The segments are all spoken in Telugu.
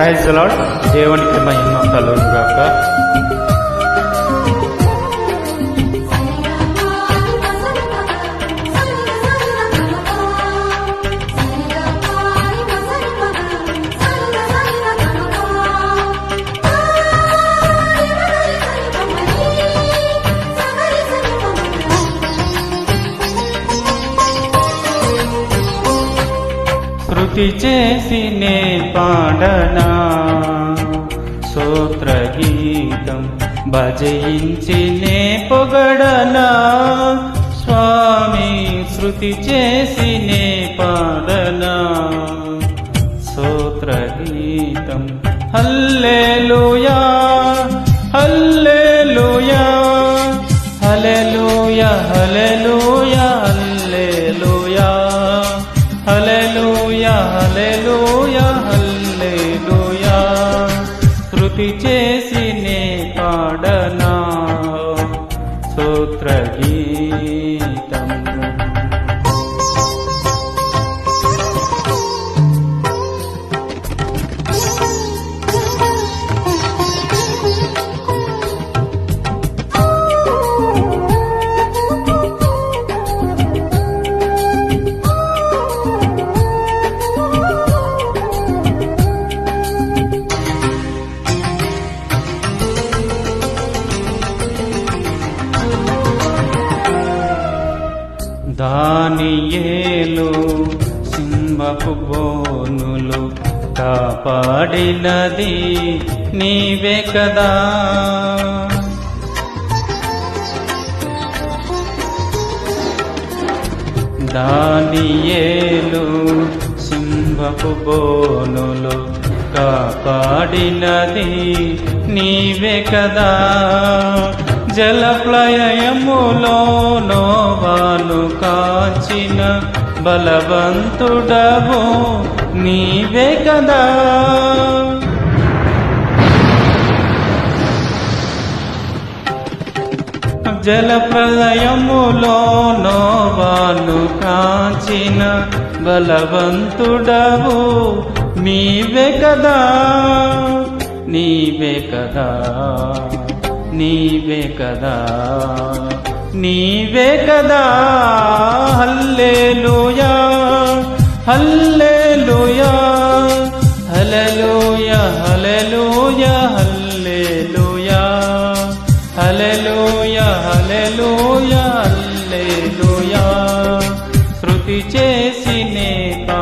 ప్రైజ్ లాడ్ దేవునికి మహిమ కలుగుగాక గాక శృతి చేసి నే పాడనా? సూత్రగీతం భజయించి నే పొగడనా? స్వామి శృతి చేసి నే పాడనా? సూత్రగీతం హల్లెలూయా హల్లెలూయా హల్లెలూయా హల్లెలూయా. स्तोत्रगीतम् దానియేలు సింహపు బోనులు కాపాడినది నీవే కదా. దానియేలు సింహపు బోనులు కాపాడినది నీవే కదా. జలప్లయములో నోవాను కాచిన బలవంతుడవు నీవే కదా. జలప్రలయములో నోవాను కాచిన బలవంతుడవు నీవే కదా. నీవే కదా. నీవే కదా నీవే కదా హల్లే లోయా హల్లే లోయా హలలోయ హలలోయ హల్లే లోయా హలలోయ హలలోయ హల్లే లోయా శృతి చేసినే తా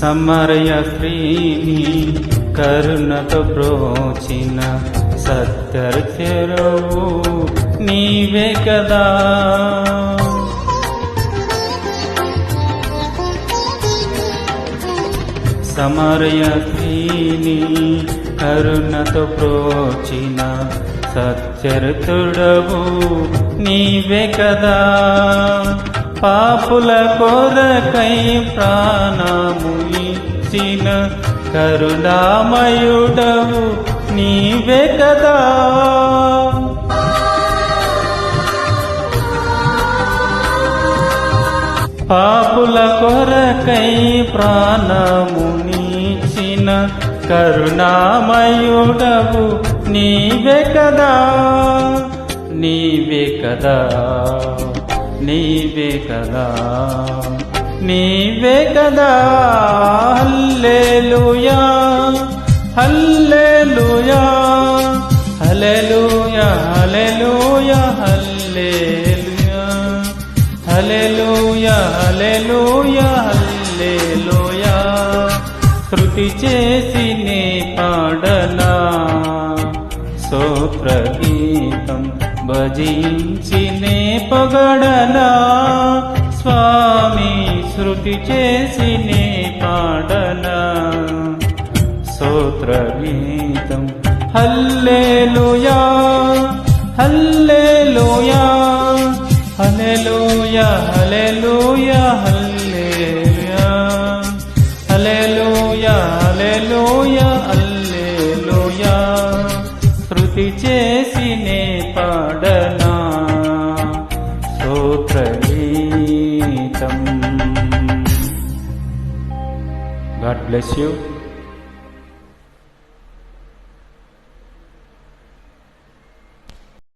సమరయ ప్రేమి కరుణతో బ్రోచిన సత్యరువు నీవే కదా. సమరయ ప్రేమి కరుణతో ప్రోచిన సత్యరుతుడవు నీవే కదా. పాపుల కొరకై ప్రాణము ఇచ్చిన కరుణామయుడవు నీవే కదా. పాపుల కొరకై ప్రాణము నీచిన కరుణామయుడవు నీవే కదా. నీవే కదా. నీవే కదా. నీవే కదా హల్లేలుయా హల్లేలుయా హల్లెలూయా హల్లెలూయా హల్లెలూయా హల్లెలూయా హల్లెలూయా హల్లెలూయా. కృతి చేసి నే పాడనా సోప్రగీతం భజించి నే పగడనా స్వా శృతి చేసినే పాడన. స్తోత్రగీతం హల్లేలుయా హల్లేలుయా హల్లెలూయా హల్లెలూయా హల్లెలూయా. హల్లెలూయా హల్లెలూయా హల్లెలూయా. శృతి చేసినే పాడనా. స్తోత్రగీతం God bless you.